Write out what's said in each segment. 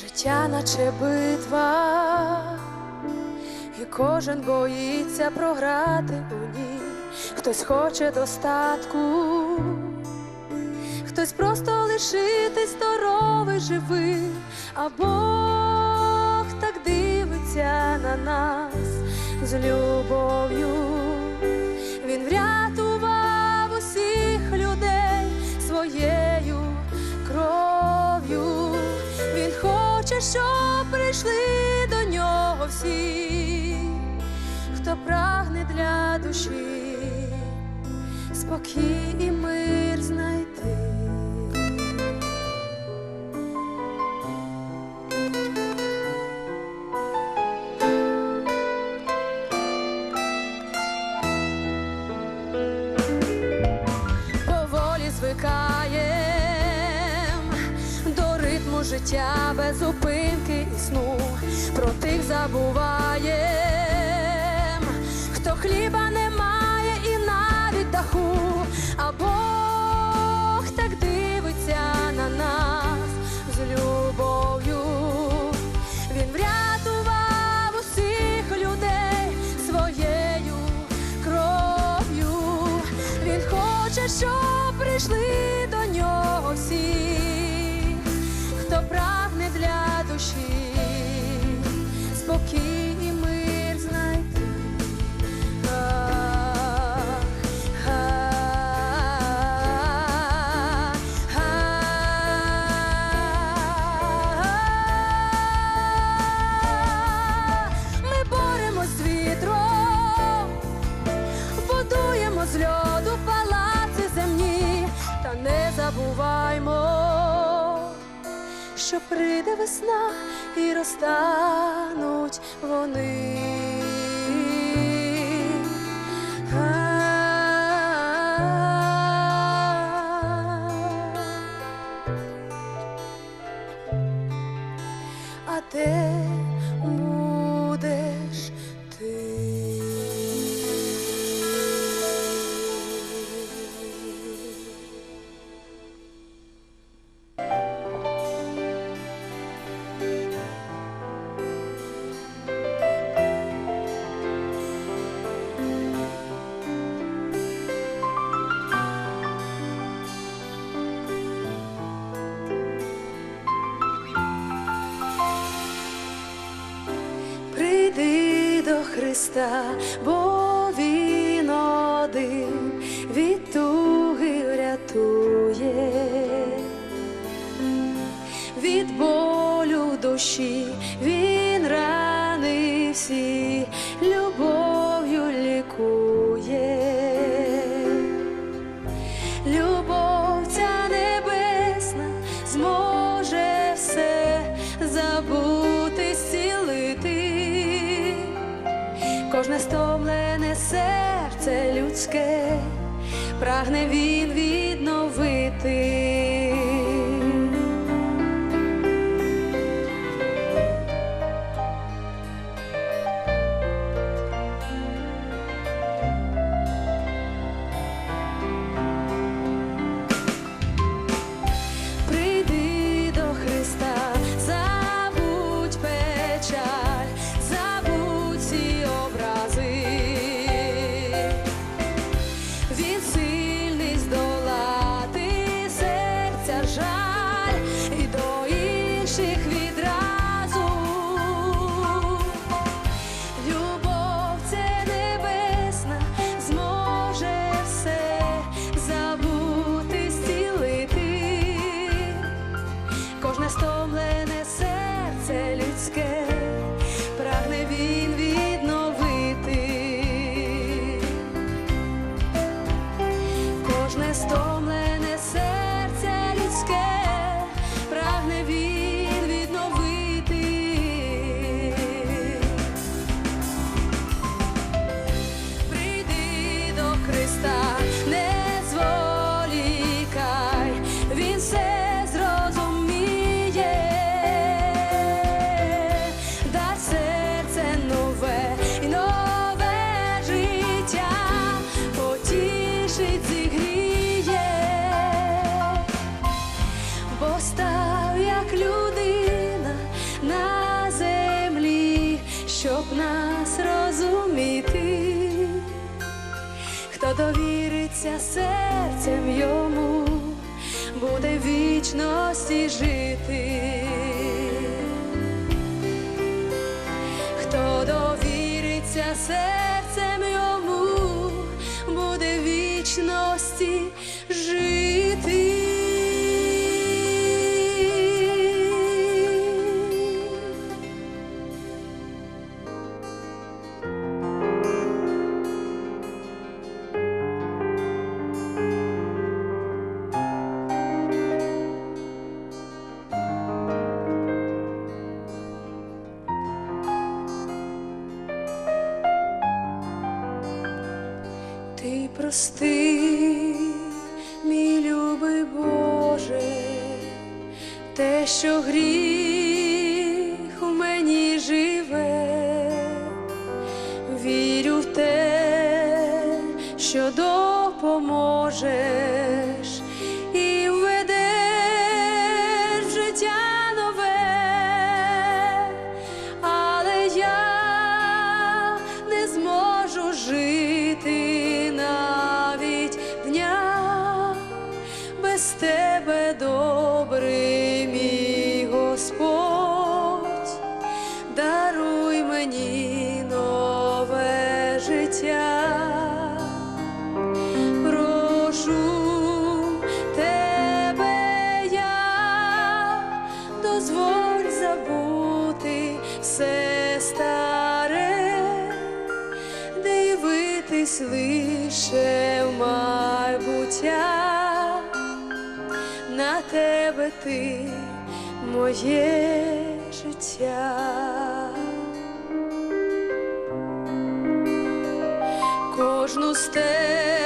життя, наче битва, і кожен боїться програти у ній, хтось хоче достатку, хтось просто лишитись здоровий, живий, а Бог так дивиться на нас з любов'ю. життя без зупинки і сну, про тих забуваєм, хто хліба. Христа. Бо кожне стомлене серце людське, прагне він відновити. серцем йому буде вічності жити. прости, мій любий Боже, те, що гріх. своє життя, кожну стежку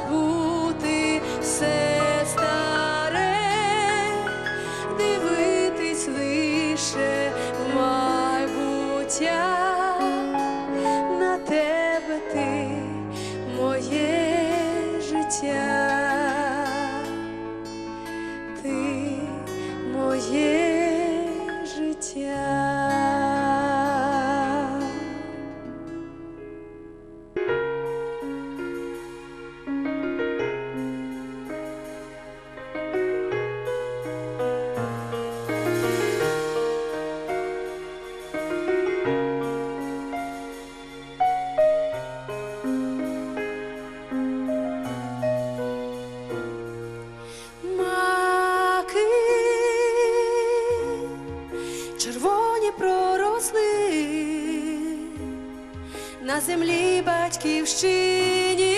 sabor. Землі батьківщині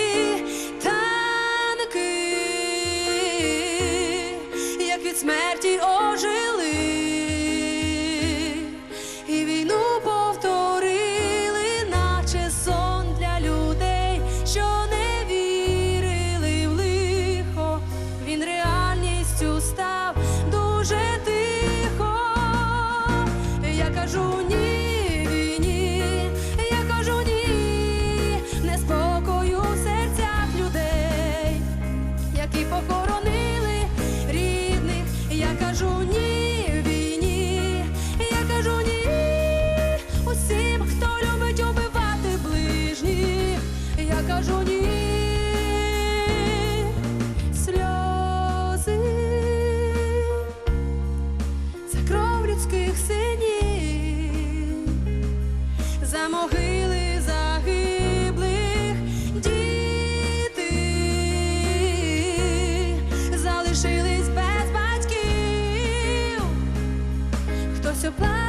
хтось оплакує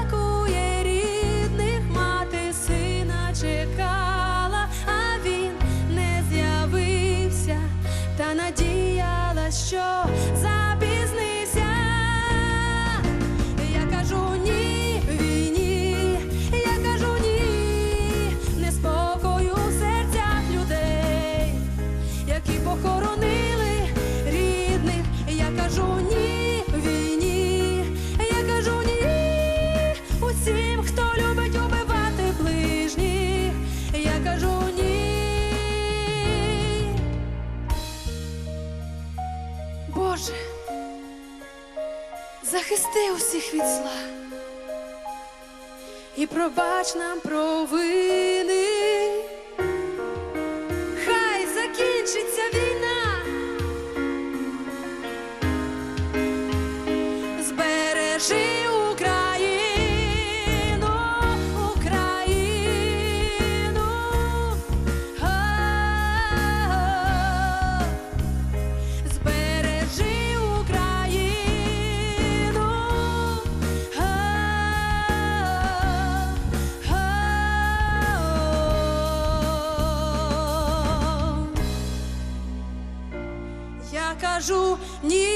і пробач нам провини. Ні